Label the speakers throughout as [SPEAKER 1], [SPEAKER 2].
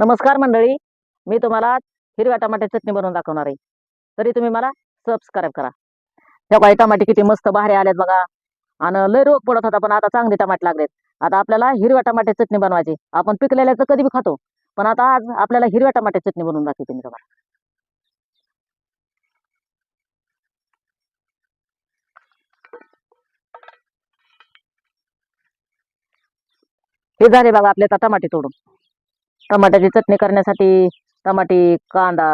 [SPEAKER 1] नमस्कार मंडळी. मी तुम्हाला आज हिरव्या टमाट्याची चटणी बनवून दाखवणार आहे. तरी तुम्ही मला सबस्क्राईब करा. त्या काही टमाटे किती मस्त बाहेर आल्यात बघा. आणि लय रोग पडत होता पण आता चांगले टमाटे लागलेत. आता आपल्याला हिरव्या टमाट्याची चटणी बनवायची. आपण पिकलेल्याचं कधी बी खातो. पण आता आज आपल्याला हिरव्या टमाट्याची चटणी बनवून दाखवते मी तुम्हाला. हे झाले बघा आपले आता टमाटे तोडून. टमाट्याची चटणी करण्यासाठी टमाटे कांदा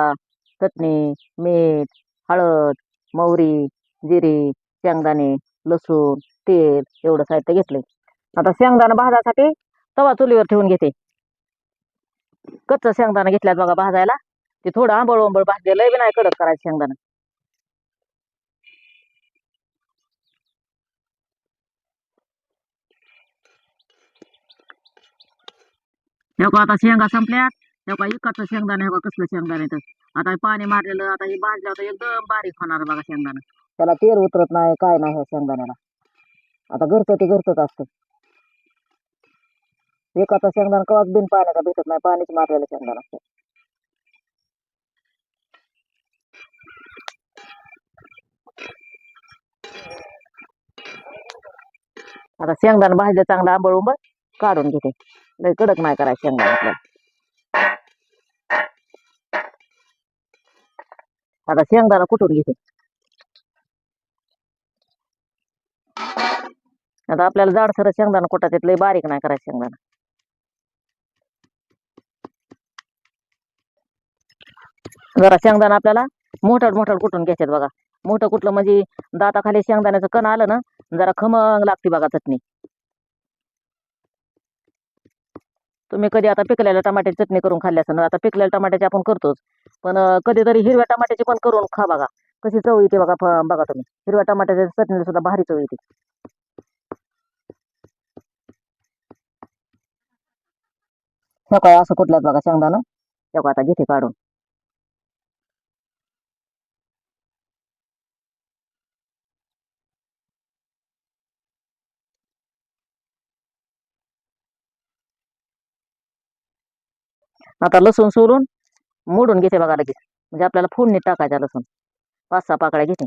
[SPEAKER 1] चटणी मीठ हळद मोहरी जिरे शेंगदाणे लसूण तेल एवढं साहित्य घेतलंय. आता शेंगदाणा भाजासाठी तवा चुलीवर ठेवून घेते. कच्चं शेंगदाणा घेतल्यात बघा भाजायला. ते थोडं आंबळ आंबळ भाजले लय बी नाही कडक करायचं शेंगदाणा. हे आता शेंगा संपल्यात. हे इकडचं शेंगदाणा हे का कसलं शेंगदाणा येतं आता हे पाणी मारलेलं आता हे भाजलं तर एकदम बारीक होणार बघा शेंगदाणा. त्याला तेल उतरत नाही काय नाही ह्या शेंगदाण्याला. आता घरचं ते घरचंच असतं. एकाचा शेंगदाणा कवाच बिन पाण्याचा भेटत नाही पाणीच मारलेलं शेंगदाणा असतं. आता शेंगदाणा भाजलं चांगलं आंबळ उंबळ काढून घेते. लय कडक नाही करायचं शेंगा आपल्याला आता शेंगदाणा कुठून घेते? आता आपल्याला जाडसर शेंगदाणा येत लय बारीक नाही करायचं शेंगदाणा. जरा शेंगदाणा आपल्याला मोठा मोठा कुटून घ्यायच्यात बघा. मोठं कुठलं म्हणजे दाताखाली शेंगदाण्याचं कण आलं ना जरा खमंग लागते बघा चटणी. तुम्ही कधी आता पिकलेल्या टमाट्याची चटणी करून खाल्ली ना आता पिकलेल्या टमाट्याची आपण करतोच. पण कधीतरी हिरव्या टमाट्याची पण करून खा बघा. कशी चव येते बघा बघा तुम्ही. हिरव्या टमाट्याच्या चटणीला सुद्धा भारी चव येते. सकाळ असं कुठल्याच बघा शेंगदाणा. हे आता घेते काढून. आता लसूण सोलून मोडून घेते बघा लगेच. म्हणजे आपल्याला फोडणी टाकायचा लसूण. पाच सहा पाकळ्या घेते.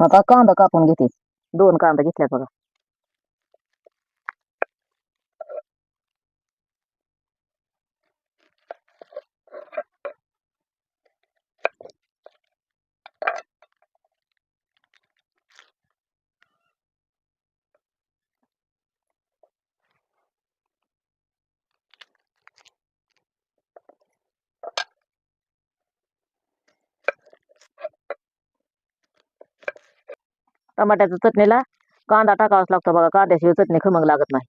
[SPEAKER 1] आता कांदा कापून घेते. दोन कांदा घेतल्यात बघा. टमाट्याच्या चटणीला कांदा टाकावाच लागतो बघा कांद्याशिवाय चटणी खमंग लागत नाही.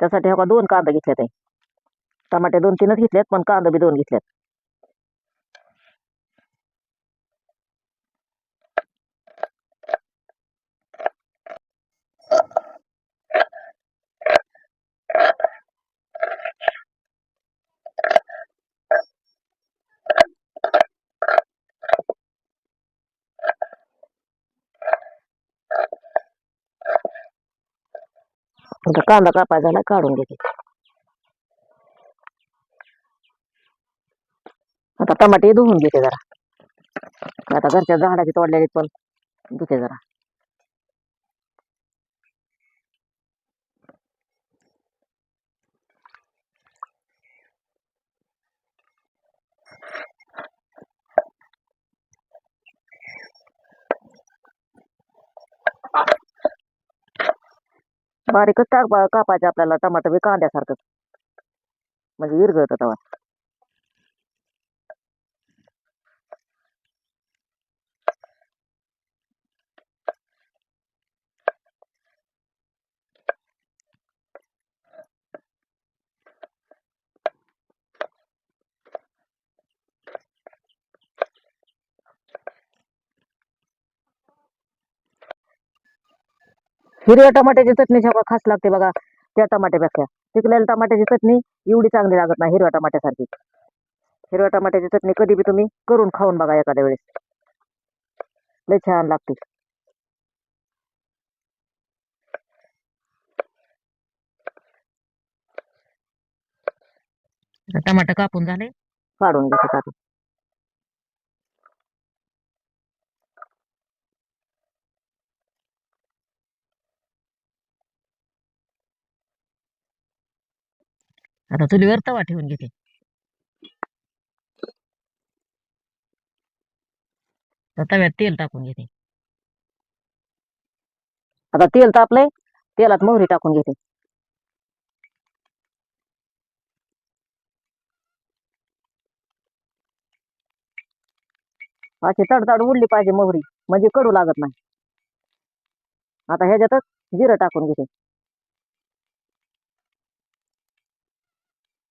[SPEAKER 1] त्यासाठी हो हा दोन कांदा घेतल्यात आहे. टमाटे दोन तीनच घेतलेत पण कांदा बी दोन घेतल्यात आता कांदा कापा झाला काढून घेते. आता टमाटे धुवून घेते जरा. आता घरच्या झाडाची तोडलेली पण धुते जरा. बारीकच टाक कापायचे आपल्याला टमाटर बी कांद्यासारखं. म्हणजे इरगळत तवा. हिरव्या टमाट्याची चटणी जेव्हा खास लागते बघा त्या टमाट्यापेक्षा. पिकलेल्या टमाट्याची चटणी एवढी चांगली लागत नाही हिरव्या टमाट्यासारखी. हिरव्या टमाट्याची चटणी कधी बी तुम्ही करून खाऊन बघा एखाद्या वेळेस. लय छान लागते. टमाटर कापून झाले. काढून घेते आता आता चुलीवर तवा ठेवून घेते. तव्यात तेल टाकून घेते. आता तेल तापलंय तेलात मोहरी टाकून घेते. अशी तडतड उडली पाहिजे मोहरी म्हणजे कडू लागत नाही. आता ह्याच्यातच जिरं टाकून घेते.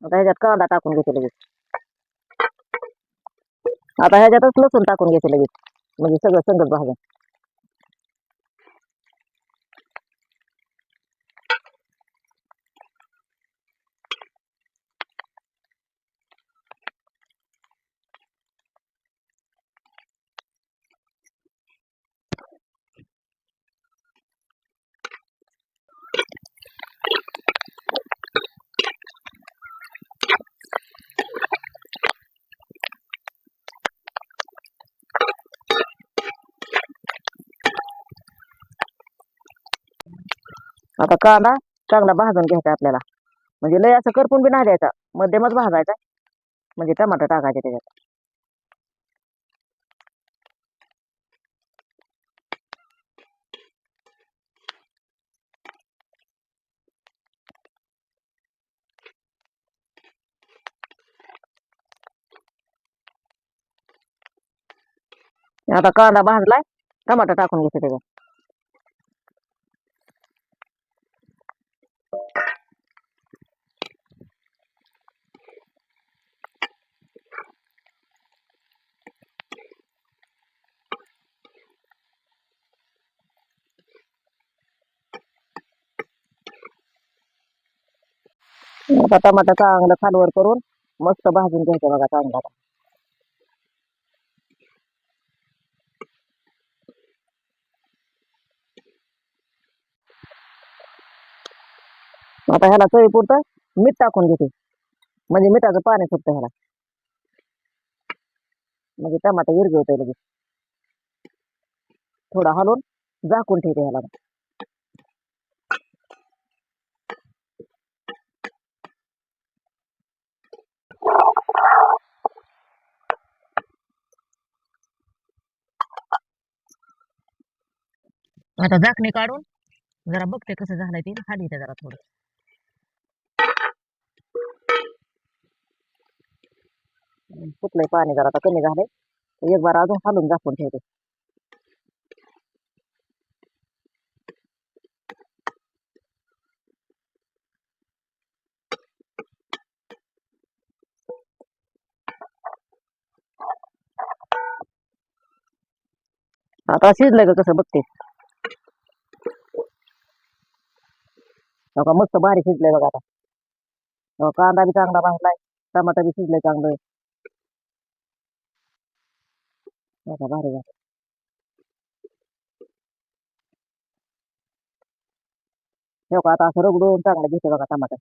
[SPEAKER 1] आता ह्याच्यात कांदा टाकून घेते लगेच आता ह्याच्यातच लसूण टाकून घेते लगेच म्हणजे सगळं संगत भाजून. आता कांदा चांगला भाजून घ्यायचा आपल्याला. म्हणजे लय असं करपून बी नाही द्यायचा. मध्यमच भाजायचा. म्हणजे टमाटर टाकायचे त्याच्यात. आता कांदा भाजलाय टमाटर टाकून घेते त्याच्यात. आता टमाटर चांगलं खालवर करून मस्त भाजून घ्यायचं बघा चांगला. आता ह्याला चवीपुरतं मीठ टाकून घेते. म्हणजे मिठाचं पाणी सुटतं ह्याला. म्हणजे टमाटर विरघळतंय लगेच. थोडा हलवून झाकून ठेवते ह्याला. आता झाकणी काढून जरा बघते कसं झालंय ते. खाली येते जरा थोडं. फुटलंय पाणी जरा आता कमी झालंय. एक बार अजून खालून झाकून ठेवते. आता शिजलंय का कसं बघते? का मस्त भारी शिजलंय बघा आता. कांदा बी चांगला भाजलाय टमाटर बी शिजलंय चांगलं. का भारी झालं. हो का आता असं रगडून चांगलं घेते बघा टमाटर.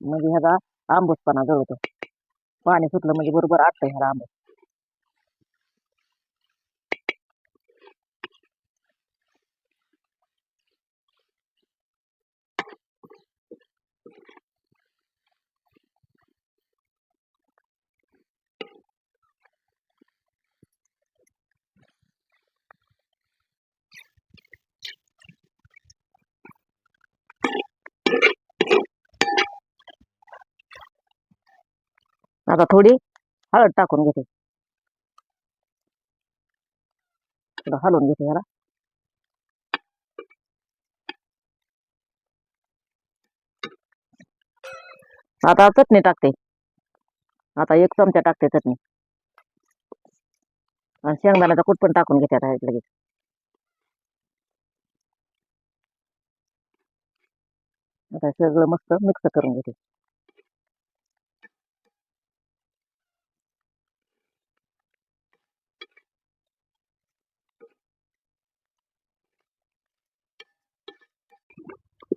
[SPEAKER 1] म्हणजे ह्याचा आंबूसपणा जळतो. पाणी सुटलं म्हणजे बरोबर आटतं ह्याला आंबूस आता थोडी हळद टाकून घेते. थोडं हलवून घेते याला आता चटणी टाकते. आता एक चमचा टाकते चटणी. आणि शेंगदाण्याचा कूट पण टाकून घेते आता लगेच. आता सगळं मस्त मिक्स करून घेते.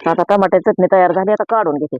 [SPEAKER 1] आता टमाट्याची चटणी तयार झाली आता काढून घेते.